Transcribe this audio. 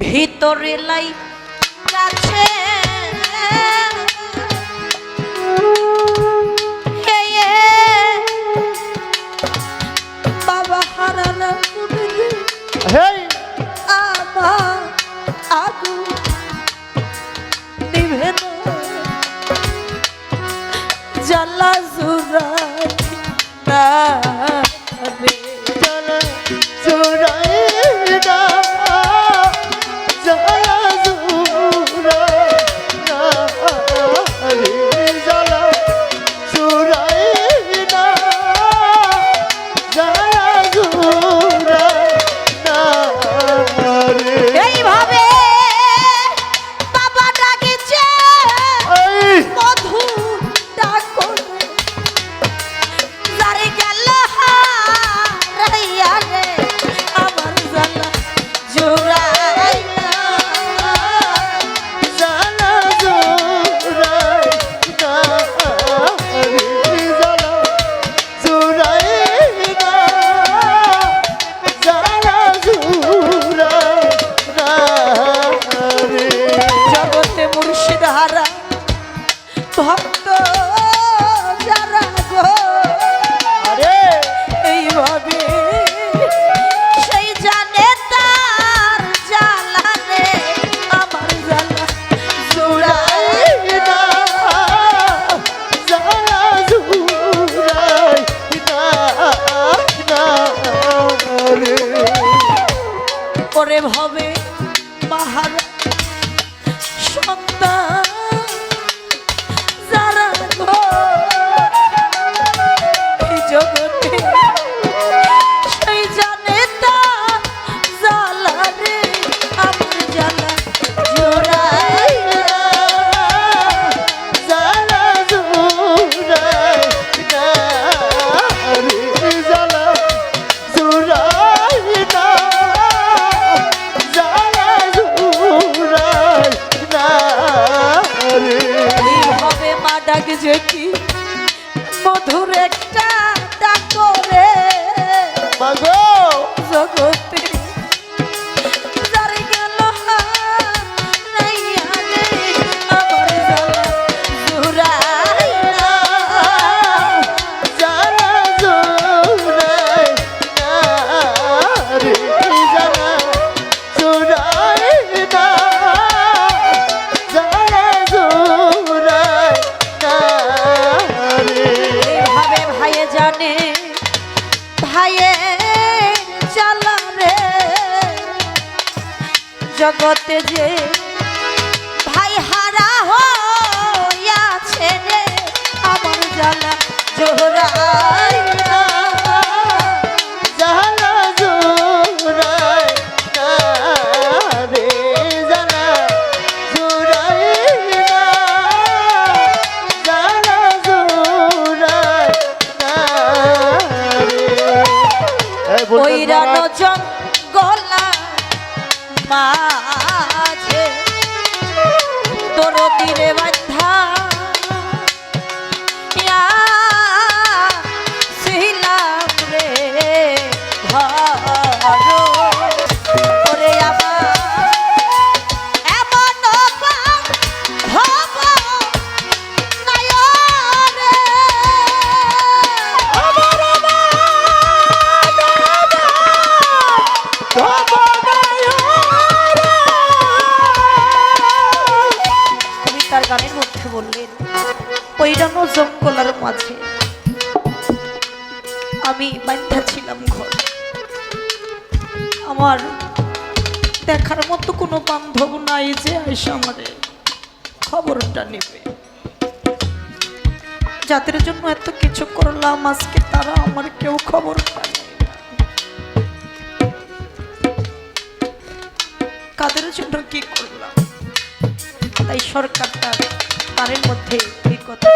ভিতরে লাই যাচ্ছে। করে ভবে পাহাড় সন্তান। জগতে যে ভাই হারা হইয়াছে আমার জ্বালা জোহরাই ওই রানো জঙ্গলা মাঝে তোর তীরে বাধ্যা ছিলাম রে ঘর। মাঝে আমি বাধ্যা ছিলাম ঘর। আমার দেখার মতো কোনো বান্ধব নাই যে আইসা আমাদের খবরটা নেবে। যাদের জন্য এত কিছু করলাম, আজকে তারা আমার কেউ খবর পায় কাদের জন্য কি করলাম? তাই সরকারটা তারের মধ্যে এই কথা